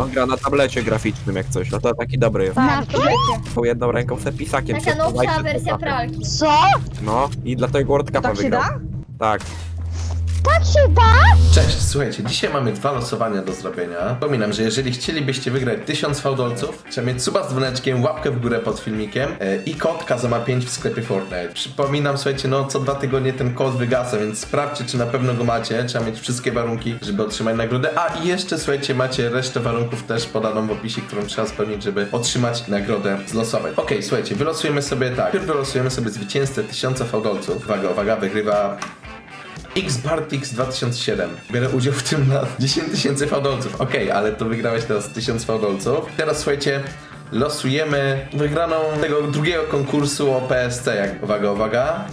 On gra na tablecie graficznym jak coś, no to taki dobry jest. Tak. Tą jedną ręką se pisakiem Taka się nowsza wersja pralki. Co? No i dlatego World Cupa Tak się wygrał. da? Tak. Tak się da? Cześć, słuchajcie, dzisiaj mamy dwa losowania do zrobienia. Przypominam, że jeżeli chcielibyście wygrać 1000 fałdolców, trzeba mieć suba z dzwoneczkiem, łapkę w górę pod filmikiem e, i kod Kazama 5 w sklepie Fortnite. Przypominam, słuchajcie, no co dwa tygodnie ten kod wygasa, więc sprawdźcie, czy na pewno go macie. Trzeba mieć wszystkie warunki, żeby otrzymać nagrodę. A i jeszcze, słuchajcie, macie resztę warunków też podaną w opisie, którą trzeba spełnić, żeby otrzymać nagrodę z losowań. Okej, słuchajcie, wylosujemy sobie tak. Najpierw wylosujemy sobie zwycięzcę 1000 fałdolców. Uwaga, uwaga, wygrywa X-Bartix 2007. Biorę udział w tym na 10 tysięcy fałdolców. Okej, ale to wygrałeś teraz 1000 fałdolców. Teraz słuchajcie, losujemy wygraną tego drugiego konkursu o PSC. Jak, uwaga, uwaga.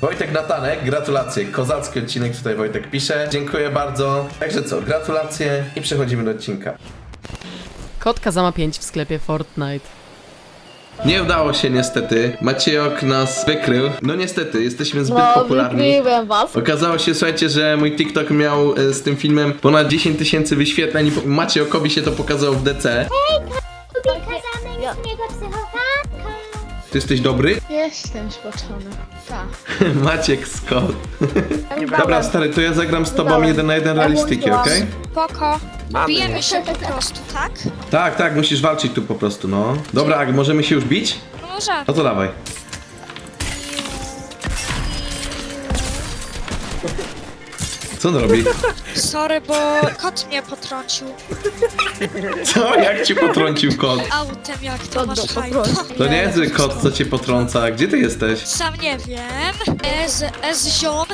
Wojtek Natanek, gratulacje. Kozacki odcinek tutaj Wojtek pisze. Dziękuję bardzo. Także co, gratulacje i przechodzimy do odcinka. Kod Kazama 5 w sklepie Fortnite. Nie udało się niestety. Maciejok nas wykrył. No niestety, jesteśmy zbyt No, popularni. wykryłem was. Okazało się, słuchajcie, że mój TikTok miał e, z tym filmem ponad 10 tysięcy wyświetleń i po- Maciejokowi się to pokazało w DC. Wykazany Ja- z niego psychopatka. Ty jesteś dobry? Jestem spoczony. Tak. Maciek Scott. Dobra, stary, to ja zagram z tobą jeden na jeden realistyki, okej? Spoko. Mamy. Bijemy się po prostu, tak? Tak, tak, musisz walczyć tu po prostu, no. Dobra, możemy się już bić? No może. No to dawaj. Co on robi? Sorry, bo kot mnie potrącił Co? Jak ci potrącił kot? autem, jak to Kot masz go potrącił. To niezły kot, co cię potrąca. Gdzie ty jesteś? Sam nie wiem. Ez, ez zion.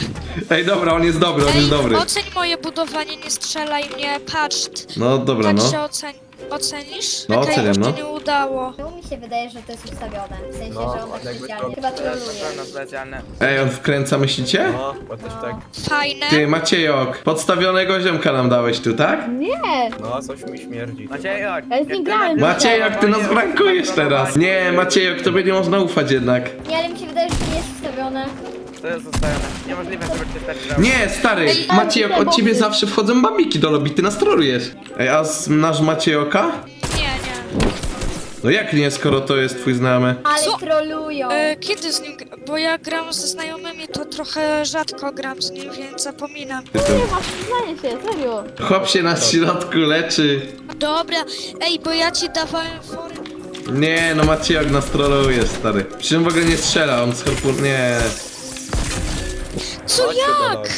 Ej, dobra, on jest dobry, on jest Ej, dobry. oceń moje budowanie, nie strzelaj mnie, patrz. No dobra, tak no. się ocen ocenisz? No, Okej, oceniam, już no. to nie udało. No mi się wydaje, że to jest ustawione. W sensie, No, że on tak jakby specjalnie. to- Chyba To jest troluje. na pewno specjalne. Ej, on wkręca, myślicie? No, bo też tak. Fajne. Ty, Maciejok, podstawionego ziomka nam dałeś tu, tak? Nie. No, coś mi śmierdzi. Maciej, chodź. Ja nim grałem. Maciejok, ty nas brankujesz teraz. Nie, Maciejok, tobie nie można ufać jednak. Nie, ale mi się wydaje, że to nie jest ustawione. To jest ustawione. Niemożliwe, żeby ktoś tak zrobił. Nie, stary, Ej, Maciejok, od ciebie zawsze wchodzą babiki do lobby, ty nas trolujesz. Ej, a znasz Maciejoka? Nie, nie. No jak nie, skoro to jest twój znajomy? Ale Co? trolują. E, kiedy z nim... Bo ja gram ze znajomymi, to trochę rzadko gram z nim, więc zapominam. Ty to- Nie masz przyznanie się, serio. Chłop się na środku leczy. Dobra. Ej, bo ja ci dawałem fory... Nie, no Maciejok nas troluje, stary. Przy czym w ogóle nie strzela, on z harpun... Nie. Co jak?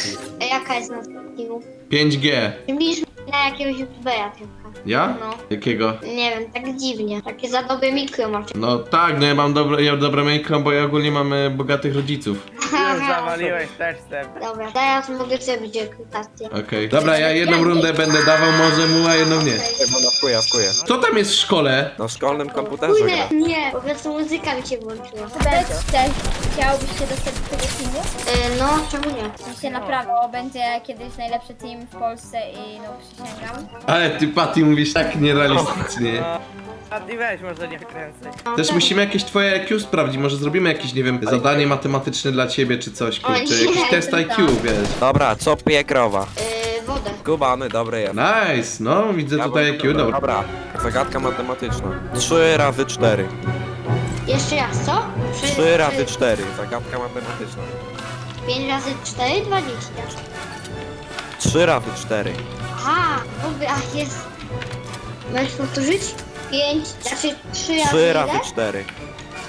A jaka jest na takiego? 5G. Bliż na jakiegoś youtubera tylko. Ja? No. Jakiego? Nie wiem, tak dziwnie. Takie za dobre mikro masz. No tak, no ja mam dobre, ja dobre mikro, bo ja ogólnie mamy bogatych rodziców. Już zawaliłeś też step. Dobra, teraz mogę zrobić rekrutację. Okej. Dobra, ja jedną rundę będę dawał może mu, a jedną nie. Bo na wkuja, wkuja. Kto tam jest w szkole? Na szkolnym komputerze gra. Kurde, nie, po prostu muzyka mi się włączyła. Też, też chciałbyś się dostać do tego teamu? E, no, czemu nie? W sensie naprawdę, bo będzie kiedyś najlepszy team w Polsce i no przysięgam. Ale ty, Patty, mówisz tak nierealistycznie. A ty weź, może nie kręcaj. No, Też tak. musimy jakieś twoje IQ sprawdzić, może zrobimy jakieś, nie wiem, zadanie matematyczne dla ciebie czy coś, kurczę, nie, jakiś test IQ, wiesz. Dobra, co pije krowa? E, wodę. Kubany, dobry jest. Nice, no, widzę tutaj IQ, dobra. Dobra, zagadka matematyczna. 3 razy 4. Jeszcze raz, co? 3 razy 4, zagadka matematyczna. 5 razy 4, 20. 3 razy 4. Aha, dobra, jest. Możesz powtórzyć? 5, znaczy 3 razy 3 ile? razy 4.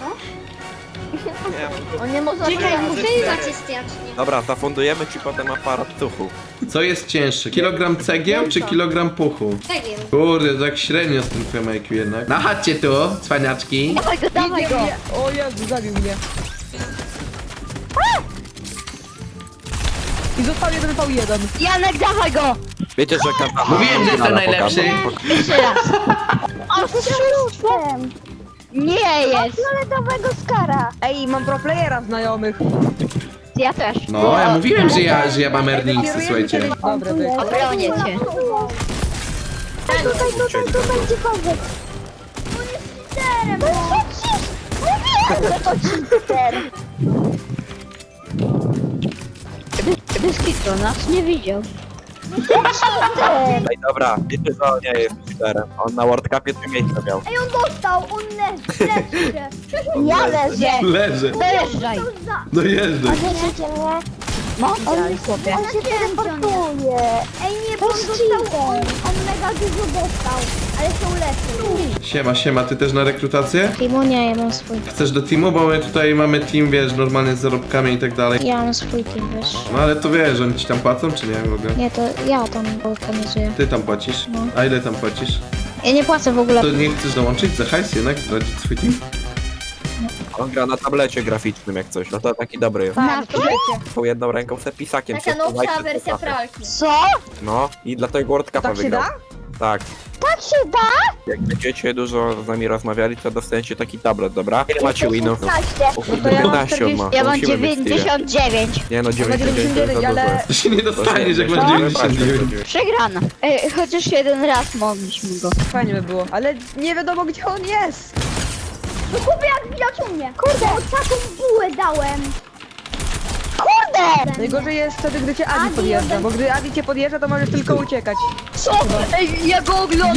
Co? Nie, On nie może Czekaj, tak cztery. strasznie. Dobra, zafundujemy ci potem aparat tuchu. Co jest cięższe, kilogram cegieł czy kilogram puchu? Tak wiem. Kurde, tak średnio z tym twoim IQ jednak. Na chacie tu, cwaniaczki. Dawaj go, dawaj go. O Jezu, zabił mnie. Został jeden V1. Janek, dawaj go! Wiecie, że kata... Mówiłem, że jestem najlepszy. Jeszcze raz. O, szóstym. Nie jest. Fioletowego skara. Ej, mam pro playera znajomych. Ja też. No, ja mówiłem, że ja, że ja mam earningsy, słuchajcie. Dobra, to jest. Obronię cię. Tutaj, tutaj, tu będzie kogoś. Mówiłem, że to cheater. Kitu, nas nie widział. Ej, dobra, wiecie, że on nie jest cheaterem. On na World Cupie trzy miejsca miał. Ej, on dostał, on leży, leży. Ja leżę. Leży. Dojeżdżaj. Dojeżdżaj. Wiecie mnie? No, on chłopie. On się teleportuje. Ej, nie, bo on dostał, on, on mega dużo dostał, ale są lepsze. Siema, siema, ty też na rekrutację? Timo, nie, ja mam swój. Chcesz do teamu? Bo my tutaj mamy team, wiesz, normalnie z zarobkami i tak dalej. Ja mam swój team, wiesz. No ale to wiesz, oni ci tam płacą, czy nie w ogóle? Nie, to ja tam organizuję. Ty tam płacisz? A ile tam płacisz? Ja nie płacę w ogóle. To nie chcesz dołączyć za hajs jednak? Zdradzić swój team? On gra na tablecie graficznym jak coś. No to taki dobry. Tak, to wiecie. Tą jedną ręką se pisakiem Taka nowsza wersja pralki. Co? No i dlatego World Cupa Tak się wygrał. da? Tak. Tak się da? Jak będziecie dużo z nami rozmawiali, to dostaniecie taki tablet, dobra? Ile macie winów? 15. O No kurde, to ja mam 15 on ma. 40, ja mam musimy mieć tyle. 99. Nie no, 99 to 99, za ale- dużo. To się nie dostaniesz, jak masz to się 99. wypaść, Przegrana. Ej, chociaż jeden raz mogliśmy go. Fajnie by było, ale nie wiadomo gdzie on jest. No kupię jak widać u mnie. Kurde, taką bułę dałem. Kurde! Najgorzej jest wtedy, gdy cię Adi Adi podjeżdża, jeden- bo gdy Adi cię podjeżdża, to możesz tylko uciekać. Co? Ej, ja go oglądam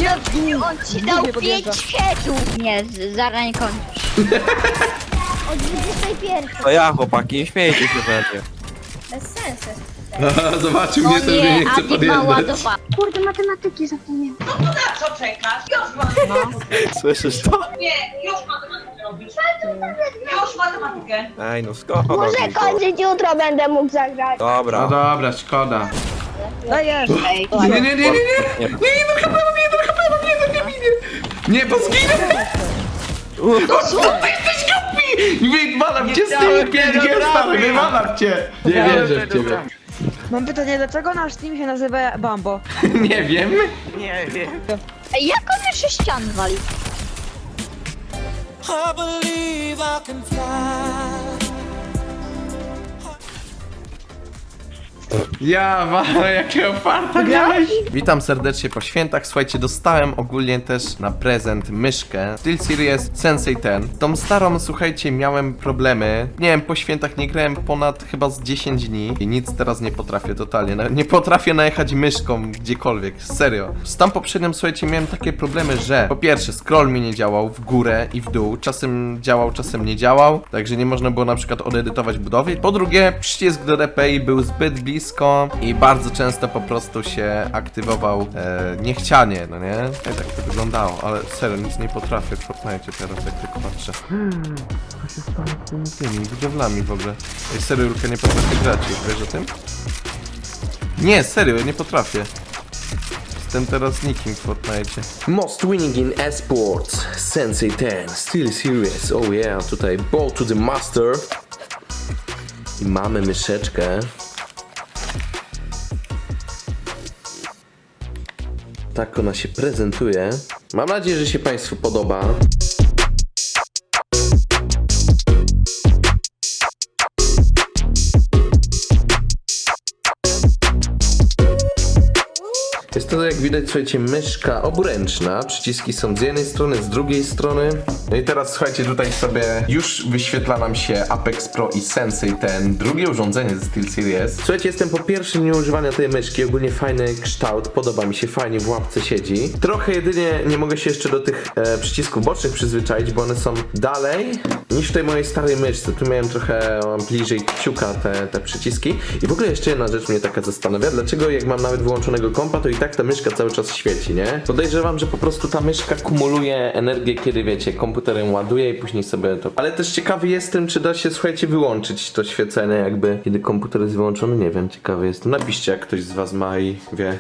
on ci dał mnie podjeżdża? 5 headów. Nie, z- zaraz nie kończę. O 21. To ja chłopaki, nie śmiejcie się mnie. Bez sensu. Aha, Zobaczył No mnie, ten mnie nie, nie chce podjeżdżać. ładowa. Kurde, matematyki zapomniałem. Słyszysz to? Już matematykę robisz. Już matematykę. Ej no skoro Może robisz to? kończyć jutro będę mógł zagrać. No Dobra. dobra, szkoda. Dajesz. Nie, nie, nie, nie, nie, nie, nie, Nie. nie, no chyba, nie, no chyba, nie, no nie, nie, nie, bo zginę! O, co ty jesteś głupi! Wywalam cię z tymi 5G, stary, wywalam cię! Nie wierzę w ciebie. Mam pytanie, dlaczego nasz team się nazywa Bambo? Nie wiem. Nie wiem. Ej, jak on jeszcze ścian wali? Ja, wa, jakiego farta miałeś? Witam serdecznie po świętach. Słuchajcie, dostałem ogólnie też na prezent myszkę SteelSeries Sensei 10. Tą starą, słuchajcie, miałem problemy. Nie wiem, po świętach nie grałem ponad chyba z 10 dni i nic teraz nie potrafię totalnie. Nie potrafię najechać myszką gdziekolwiek, serio. Z tam poprzednią, słuchajcie, miałem takie problemy, że po pierwsze scroll mi nie działał w górę i w dół. Czasem działał, czasem nie działał, także nie można było na przykład odedytować budowy. Po drugie, przycisk do DPI był zbyt blisko i bardzo często po prostu się aktywował e, niechcianie, no nie? Tak to wyglądało, ale serio, nic nie potrafię w Fortnite teraz, jak tylko patrzę. Co się stało z tymi tymi budowlami w ogóle? Ej, serio, Julka, nie potrafię grać wiesz o tym? Nie, serio, nie potrafię. Jestem teraz nikim w Fortnite. Most winning in esports, Sensei 10, Steel Series, oh yeah, tutaj Ball to the Master. I mamy myszeczkę. Tak ona się prezentuje. Mam nadzieję, że się Państwu podoba. To jak widać, słuchajcie, myszka oburęczna. Przyciski są z jednej strony, z drugiej strony. No i teraz słuchajcie, tutaj sobie już wyświetla nam się Apex Pro i Sensei ten drugie urządzenie ze SteelSeries. Słuchajcie, jestem po pierwszym dniu używania tej myszki. Ogólnie fajny kształt, podoba mi się, fajnie w łapce siedzi. Trochę jedynie nie mogę się jeszcze do tych e, przycisków bocznych przyzwyczaić, bo one są dalej niż w tej mojej starej myszce. Tu miałem trochę o, bliżej kciuka te, te przyciski. I w ogóle jeszcze jedna rzecz mnie taka zastanawia, dlaczego jak mam nawet wyłączonego kompa, to i tak ta myszka cały czas świeci, nie? Podejrzewam, że po prostu ta myszka kumuluje energię, kiedy wiecie, komputerem ładuje i później sobie to... Ale też ciekawy jestem, czy da się, słuchajcie, wyłączyć to świecenie jakby, kiedy komputer jest wyłączony, nie wiem, ciekawy jestem. Napiszcie, jak ktoś z was ma i wie.